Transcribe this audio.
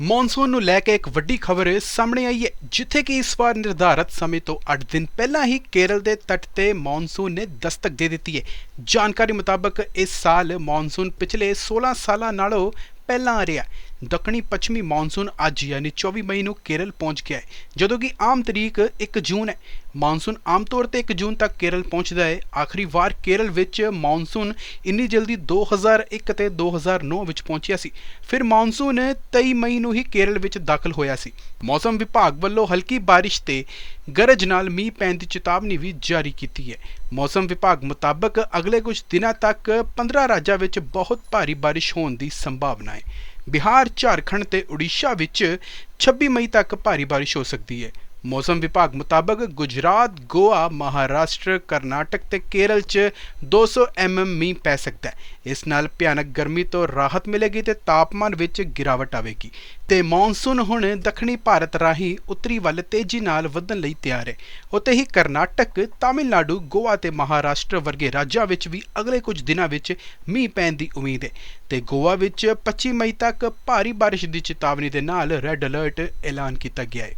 Monsoon ਨੂੰ ਲੈ ਕੇ ਇੱਕ ਵੱਡੀ ਖਬਰ ਸਾਹਮਣੇ ਆਈ ਹੈ, ਜਿੱਥੇ ਕਿ ਇਸ ਵਾਰ ਨਿਰਧਾਰਤ ਸਮੇਂ ਤੋਂ 8 ਦਿਨ ਪਹਿਲਾਂ ਹੀ ਕੇਰਲ ਦੇ ਤੱਟ ਤੇ ਮੌਨਸੂਨ ਨੇ ਦਸਤਕ ਦੇ ਦਿੱਤੀ ਹੈ। ਜਾਣਕਾਰੀ ਮੁਤਾਬਕ, ਇਸ ਸਾਲ ਮੌਨਸੂਨ ਪਿਛਲੇ 16 ਸਾਲਾਂ ਨਾਲੋਂ ਪਹਿਲਾਂ ਆ ਰਿਹਾ ਦੱਖਣੀ ਪੱਛਮੀ ਮੌਨਸੂਨ ਅੱਜ ਯਾਨੀ 24 ਮਈ ਨੂੰ ਕੇਰਲ ਪਹੁੰਚ ਗਿਆ ਹੈ, ਜਦੋਂ ਕਿ ਆਮ ਤਰੀਕ 1 ਜੂਨ ਹੈ। ਮੌਨਸੂਨ ਆਮ ਤੌਰ ਤੇ 1 ਜੂਨ ਤੱਕ ਕੇਰਲ ਪਹੁੰਚਦਾ ਹੈ। ਆਖਰੀ ਵਾਰ ਕੇਰਲ ਵਿੱਚ ਮੌਨਸੂਨ ਇੰਨੀ ਜਲਦੀ 2001 ਤੇ 2009 ਵਿੱਚ ਪਹੁੰਚਿਆ ਸੀ। ਫਿਰ ਮੌਨਸੂਨ 23 ਮਈ ਨੂੰ ਹੀ ਕੇਰਲ ਵਿੱਚ ਦਾਖਲ ਹੋਇਆ ਸੀ। ਮੌਸਮ ਵਿਭਾਗ ਵੱਲੋਂ ਹਲਕੀ ਬਾਰਿਸ਼ ਤੇ ਗਰਜ ਨਾਲ ਮੀਂਹ ਪੈਣ ਦੀ ਚੇਤਾਵਨੀ ਵੀ ਜਾਰੀ ਕੀਤੀ ਹੈ। ਮੌਸਮ ਵਿਭਾਗ ਮੁਤਾਬਕ ਅਗਲੇ ਕੁਝ ਦਿਨਾਂ ਤੱਕ 15 ਰਾਜਾਂ ਵਿੱਚ ਬਹੁਤ ਭਾਰੀ ਬਾਰਿਸ਼ ਹੋਣ ਦੀ ਸੰਭਾਵਨਾ ਹੈ। ਬਿਹਾਰ ਝਾਰਖੰਡ ਤੇ ਉੜੀਸਾ ਵਿੱਚ 26 ਮਈ ਤੱਕ ਭਾਰੀ ਬਾਰਿਸ਼ ਹੋ ਸਕਦੀ ਹੈ। ਮੌਸਮ ਵਿਭਾਗ ਮੁਤਾਬਕ ਗੁਜਰਾਤ, ਗੋਆ, ਮਹਾਰਾਸ਼ਟਰ, ਕਰਨਾਟਕ ਤੇ ਕੇਰਲ 'ਚ 200 mm ਮੀਂਹ ਪੈ ਸਕਦਾ ਹੈ। ਇਸ ਨਾਲ ਭਿਆਨਕ ਗਰਮੀ ਤੋਂ ਰਾਹਤ ਮਿਲੇਗੀ ਤੇ ਤਾਪਮਾਨ ਵਿੱਚ ਗਿਰਾਵਟ ਆਵੇਗੀ ਤੇ ਮੌਨਸੂਨ ਹੁਣ ਦੱਖਣੀ ਭਾਰਤ ਰਾਹੀਂ ਉੱਤਰੀ ਵੱਲ ਤੇਜ਼ੀ ਨਾਲ ਵਧਣ ਲਈ ਤਿਆਰ ਹੈ। ਉੱਤੇ ਹੀ ਕਰਨਾਟਕ, ਤਾਮਿਲਨਾਡੂ, ਗੋਆ ਤੇ ਮਹਾਰਾਸ਼ਟਰ ਵਰਗੇ ਰਾਜਾਂ ਵਿੱਚ ਵੀ ਅਗਲੇ ਕੁਝ ਦਿਨਾਂ ਵਿੱਚ ਮੀਂਹ ਪੈਣ ਦੀ ਉਮੀਦ ਹੈ ਤੇ ਗੋਆ ਵਿੱਚ 25 ਮਈ ਤੱਕ ਭਾਰੀ ਬਾਰਿਸ਼ ਦੀ ਚੇਤਾਵਨੀ ਦੇ ਨਾਲ ਰੈੱਡ ਅਲਰਟ ਐਲਾਨ ਕੀਤਾ ਗਿਆ ਹੈ।